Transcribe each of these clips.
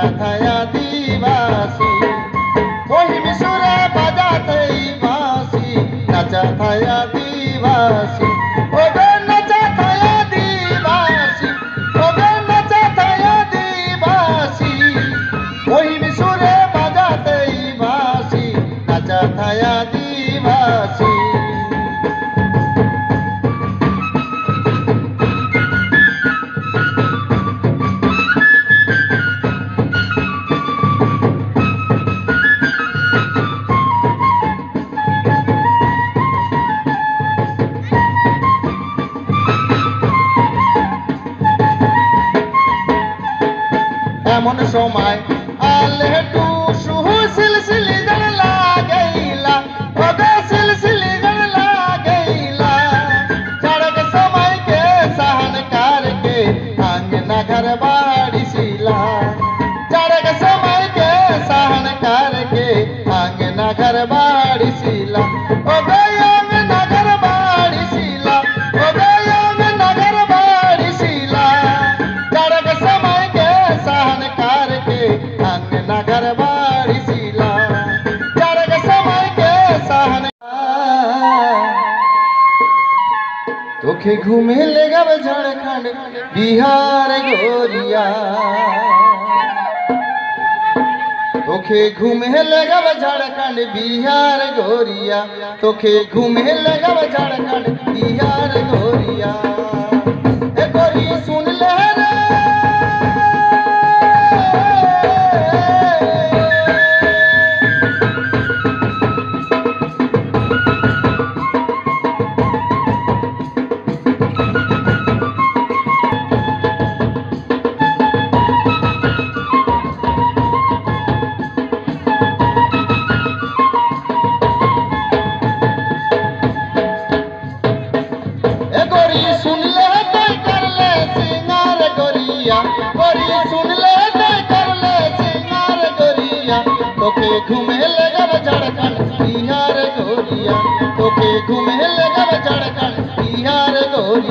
Thank. তোমায় আলে two সুহু সিলসিলি জানলা গেইলা ওগো সিলসিলি জানলা গেইলা সড়ক সময় কে সহন করকে আঙ্গনা ঘর বাড়ি শিলা। তোকে ঘুমে লেগাবে ঝাড়খণ্ড, বিহার গোরিয়া তোকে ঘুমে লেগাব ঝাড়খণ্ড, বিহার গোরিয়া তোকে ঘুমে লেগাব ঝাড়খণ্ড, বিহার গোরিয়া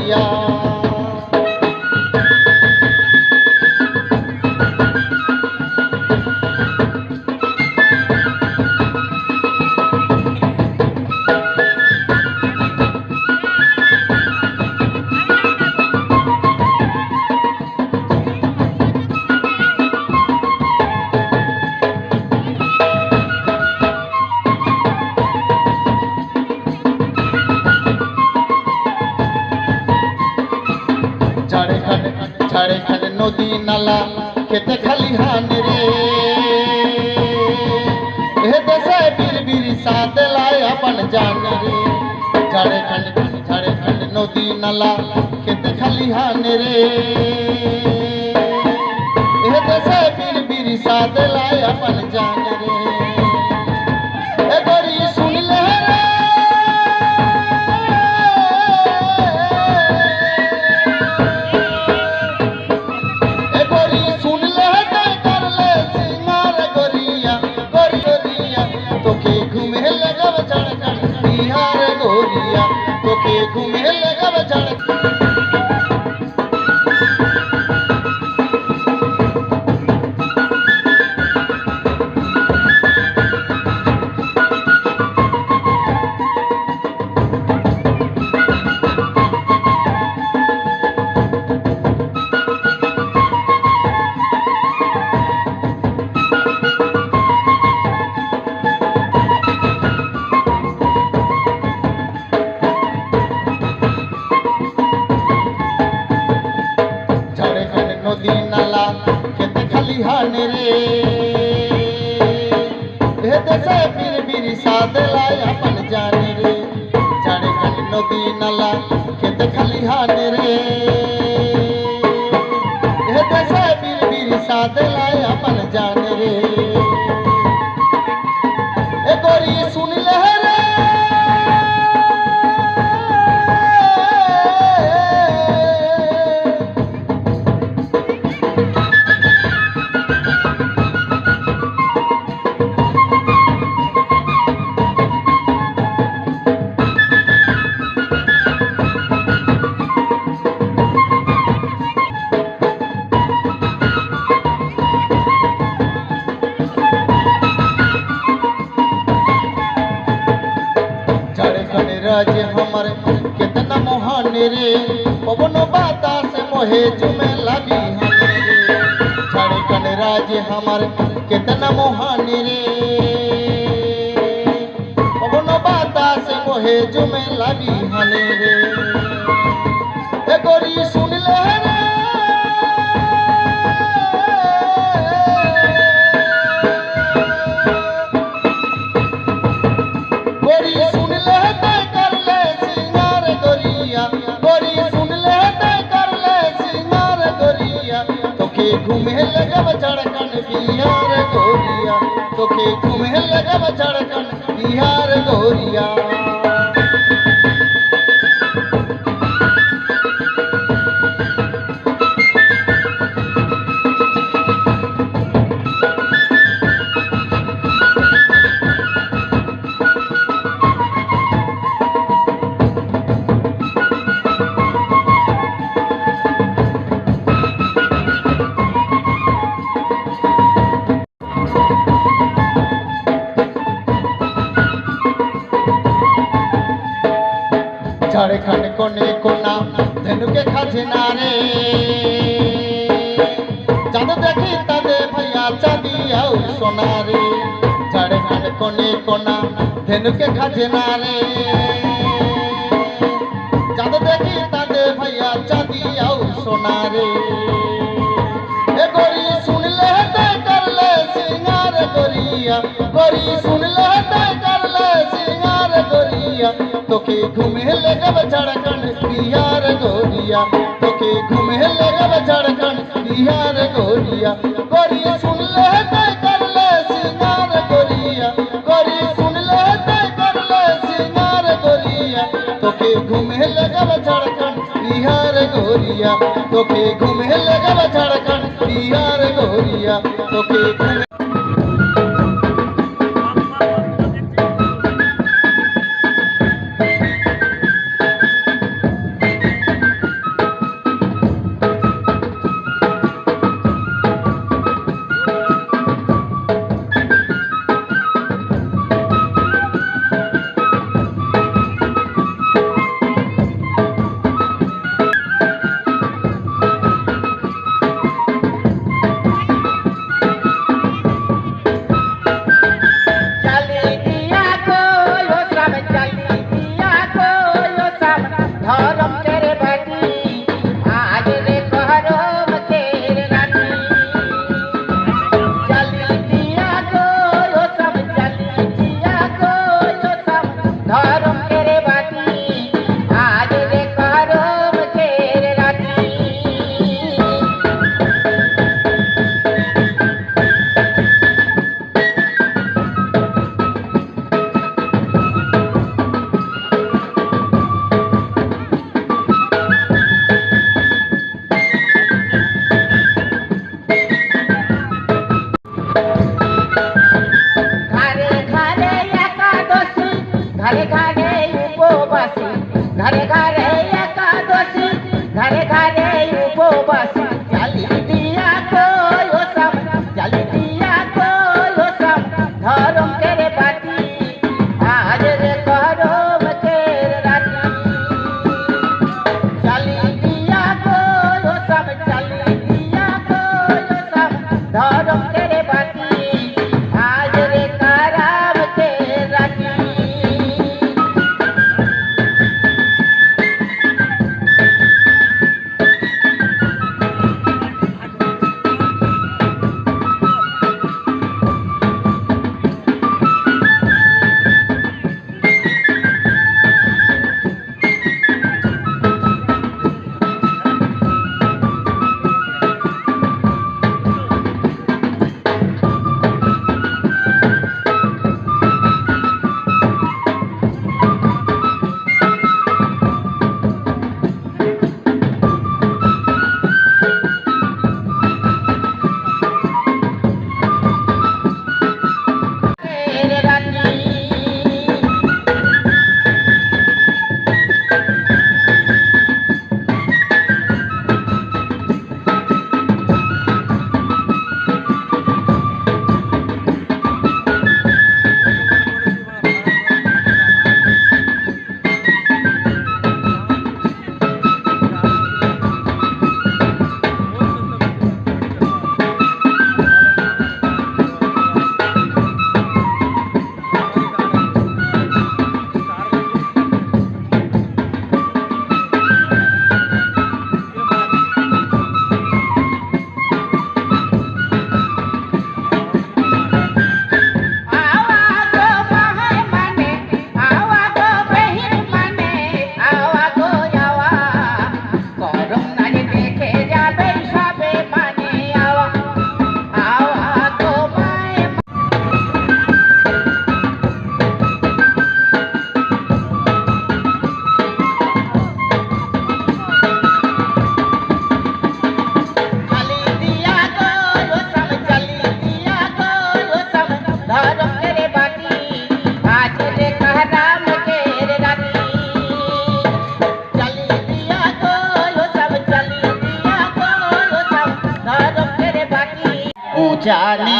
呀。जाने रे झारखंड झारखंड नदी नाला के देखलिहन रे। ए दस बीर बीर साथ लाए अपन जान रे। सीर अपन जान रे। जाने झे नदी नाला खेत खलिहान रे। भेद से फिर बि साधे लाइ মোহনে রে পবন বাতাস মোহে জুমে লাগি হানে রে ঝাড়খণ্ড রাজ আমার কেতনা মোহনে রে পবন বাতাস মোহে জুমে লাগি হানে রে এ গরি শুনলে রে झड़कन बिहार गोरिया तोके घूमे लगब झड़कन बिहार गोरिया কোনে কোনা ধনুকে খাজনা রে। চাঁদ দেখি তাদে ভাইয়া চাঁদি আউ সোনা রে। ঝাড়খণ্ড কোনে কোনা ধনুকে খাজনা রে। চাঁদ দেখি তাদে ভাইয়া চাঁদি আউ সোনা রে। গরি শুনলে তাই করলে সিঙ্গার গরিয়া গরি সিঙ্গার गोरिया के घूमे ले लगब झारखंड बिहार गोरिया। के घूमे ले लगब झारखंड बिहार गोरिया। गोरिया सुन ले ते कर ले सिंगार गोरिया। गोरिया सुन ले ते कर ले सिंगार गोरिया। के घूमे ले लगब झारखंड बिहार गोरिया। के घूमे ले लगब झारखंड बिहार गोरिया। के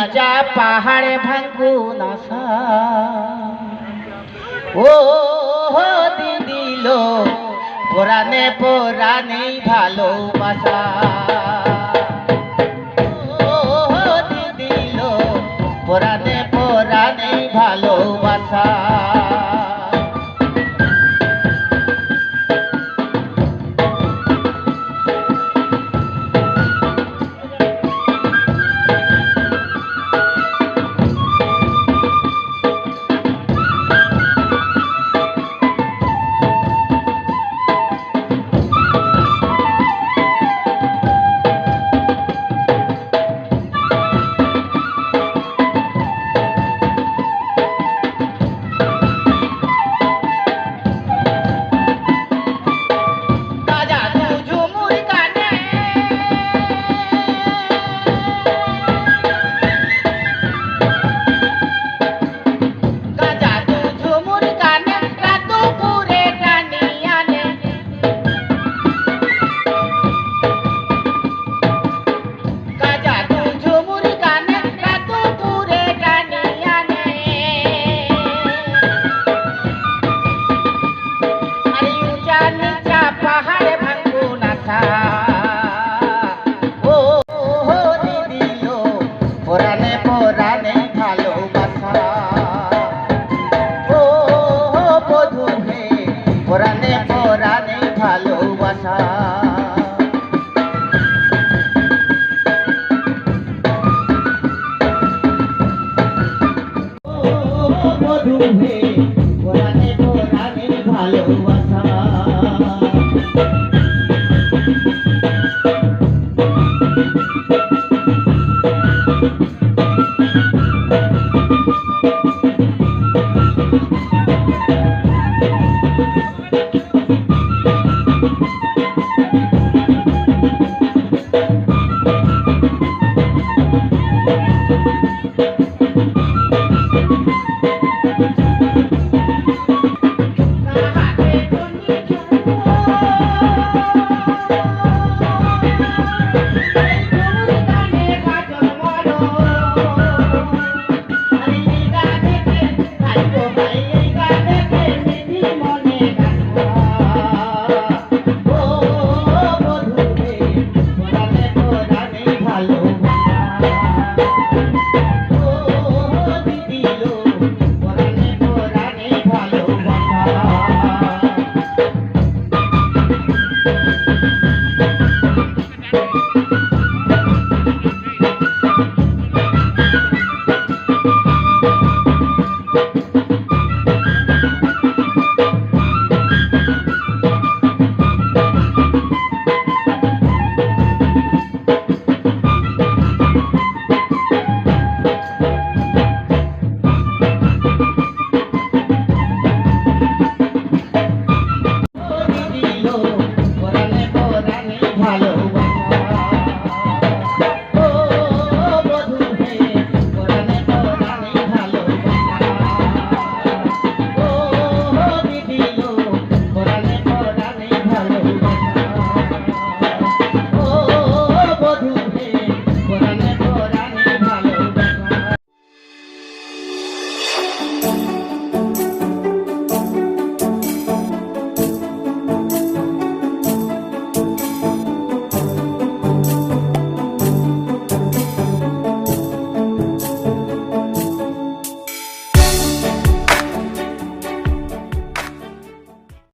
নিচা পাহাড়ে ভাঙ্গু নাসা। ও দিদিল পুরানে পুরানে ভালোবাসা।